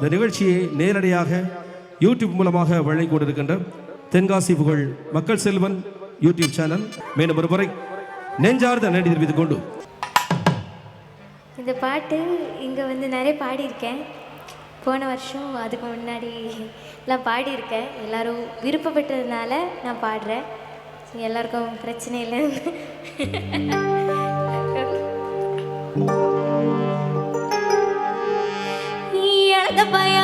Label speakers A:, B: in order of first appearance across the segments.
A: இந்த நிகழ்ச்சியை நேரடியாக யூடியூப் மூலமாக வழங்கி கொண்டிருக்கின்ற தென்காசி புகழ் மக்கள் செல்வன் யூடியூப் சேனல் மேலும் ஒரு முறை நெஞ்சார்ந்த நன்றி தெரிவித்துக் கொண்டு.
B: இந்த பாட்டு இங்கே வந்து நிறைய பாடியிருக்கேன். போன வருஷம் அதுக்கு முன்னாடி எல்லாம் பாடியிருக்கேன். எல்லாரும் விருப்பப்பட்டதுனால நான் பாடுறேன். எல்லாருக்கும் பிரச்சனை இல்லை कृपया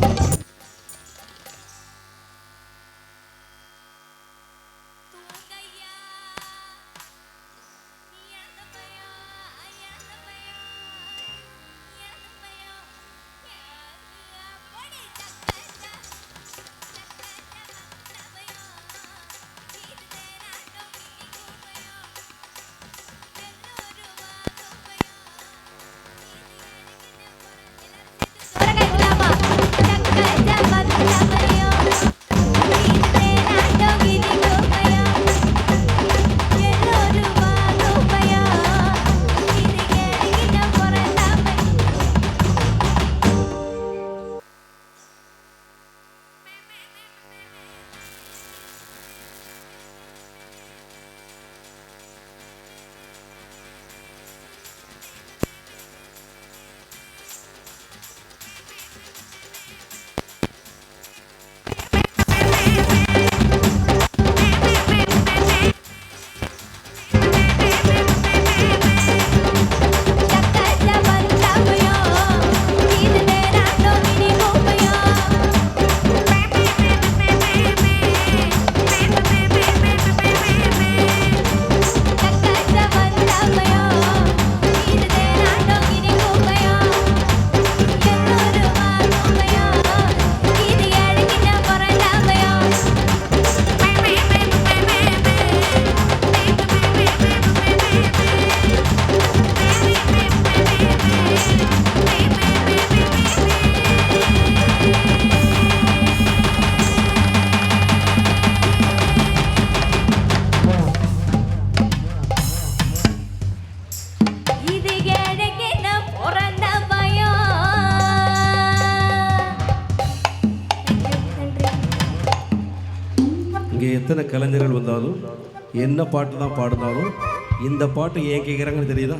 B: Thank you. இங்கே
A: எத்தனை கலைஞர்கள் வந்தாலும் என்ன பாட்டு தான் பாடினாலும் இந்த பாட்டு ஏன் கேட்குறாங்கன்னு தெரியுதா?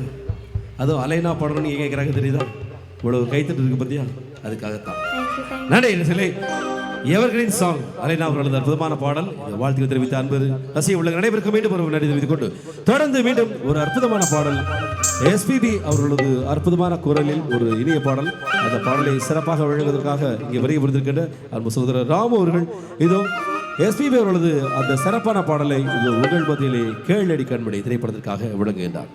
A: அதுவும் அலைனா பாடணும்னு ஏன் கேட்குறாங்க தெரியுதா? இவ்வளவு கைத்தட்டு இருக்கு பார்த்தியா அதுக்காகத்தான்.
B: தேங்க்யூ
A: நன்றி சிலை எவர்கிரீன் சாங் அலைனா அவர்களது அற்புதமான பாடல். இந்த வாழ்த்துக்கள் தெரிவித்த அன்பது ரசிக உள்ள நடைபெறுக்க மீண்டும் ஒரு நன்றி தெரிவித்துக் கொண்டு தொடர்ந்து மீண்டும் ஒரு அற்புதமான பாடல். எஸ்பிபி அவர்களது அற்புதமான குரலில் ஒரு இனிய பாடல். அந்த பாடலை சிறப்பாக வழங்குவதற்காக இங்கே வருகை புரிந்திருக்கின்ற அன்பு சகோதரர் ராமு அவர்கள். இதோ எஸ்பிபி அவர்களது அந்த சிறப்பான பாடலை இது உங்கள் மத்தியிலே கேளடி கண்மணி திரைப்படத்திற்காக விளங்குகின்றார்.